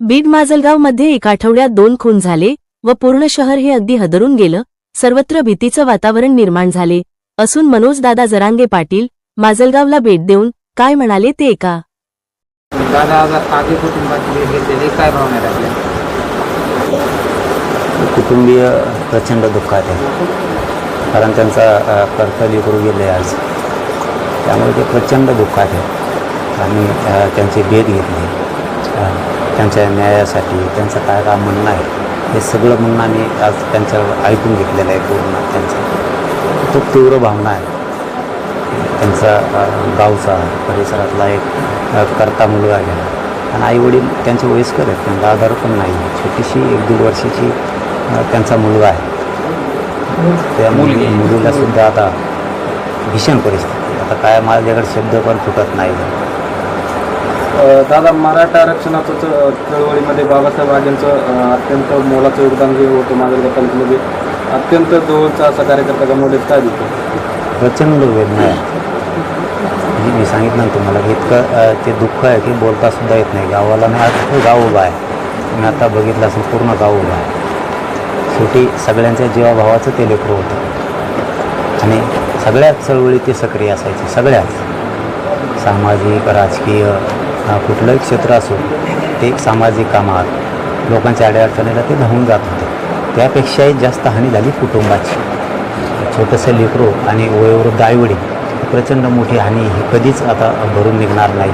बीड माजलगावमध्ये एक आठवड्यात दोन खून झाले व पूर्ण शहर हे अगदी हदरून गेलं. सर्वत्र भीतीचं वातावरण निर्माण झाले. असून मनोज दादा जरांगे पाटील माजलगावला भेट देऊन काय म्हणाले ते आपल्या कुटुंबीय प्रचंड दुःखात आहे. कारण त्यांचा कर्तव्य करू गेले आज. त्यामुळे ते प्रचंड दुःखात आहे आणि अ, त्यांची भेट घेतली. त्यांच्या न्यायासाठी त्यांचं काय काय म्हणणं आहे हे सगळं म्हणणं आम्ही आज त्यांच्या ऐकून घेतलेलं आहे पूर्ण त्यांचं. खूप तीव्र भावना आहे. त्यांचा गावचा परिसरातला एक करता मुलगा गेला. आणि आईवडील त्यांचे वयस्कर आहेत त्यांना आधार पण नाही आहे. छोटीशी एक दीड वर्षाची त्यांचा मुलगा आहे. त्या मुली मुलीला सुद्धा आता भीषण परिस्थिती आता काय माझ्याकडे शब्द पण फुटत नाही. दादा मराठा आरक्षणाचं च- चळवळीमध्ये बाबासाहेब आजेंचं अत्यंत मोलाचं योगदान जे होतं माजलगाव तालुक्यामध्ये अत्यंत जवळचा असा कार्यकर्ता गमावलेत काय देतो प्रचंड वेदना आहे. मी सांगितलं ना तुम्हाला इतकं ते दुःख आहे की बोलता सुद्धा येत नाही. गावाला मी अख्खं गाव उभा आहे. मी आता बघितलं असेल पूर्ण गाव उभा आहे. शेवटी सगळ्यांच्या जीवाभावाचं ते लेकरं होतं. आणि सगळ्याच चळवळी ते सक्रिय असायचे. सगळ्याच. सामाजिक राजकीय कुठलंही क्षेत्र असो ते सामाजिक कामात लोकांच्या अडचणीला ते धावून जात होते. त्यापेक्षाही जास्त हानी झाली कुटुंबाची. छोटंसं लेकरो आणि वयोवृद्ध आईवडील प्रचंड मोठी हानी ही कधीच आता भरून निघणार नाही.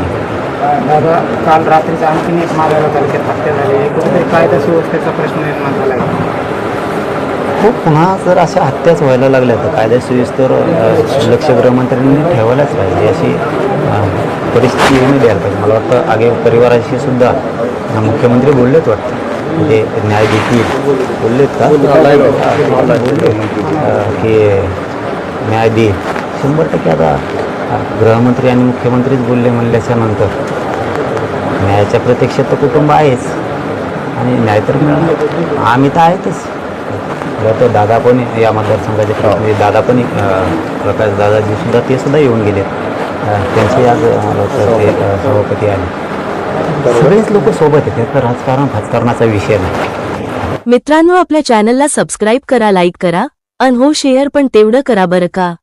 दादा काल रात्रीचा आणखीन एक मालेगाव तालुक्यात हत्या झाली. कुठेतरी कायदा सुव्यवस्थेचा प्रश्न निर्माण झाला आहे. हो पुन्हा जर अशा हत्याच व्हायला लागल्या तर कायदा सुव्यवस्थेवर लक्ष गृहमंत्र्यांनी ठेवायलाच पाहिजे अशी परिस्थिती येऊन द्यायला पाहिजे. मला वाटतं आगे परिवाराशी सुद्धा मुख्यमंत्री बोललेत वाटतं. ते न्याय देतील बोललेत. का बोलले की न्याय देईल शंभर टक्के आता गृहमंत्री आणि मुख्यमंत्रीच बोलले म्हणल्याच्या नंतर न्यायाच्या प्रतीक्षेत तर कुटुंब आहेच. आणि न्याय तर मिळणार. आम्ही तर आहेतच. वाटतं दादा पण या मतदारसंघाचे दादा पण प्रकाश दादाजी सुद्धा ते सुद्धा येऊन गेले त्यांचे आज ते सभापती आले सगळेच लोक सोबत आहेत. तर राजकारण राजकारणाचा विषय नाही. मित्रांनो आपल्या चॅनलला सबस्क्राईब करा लाईक करा अन हो शेअर पण तेवढं करा बरं का?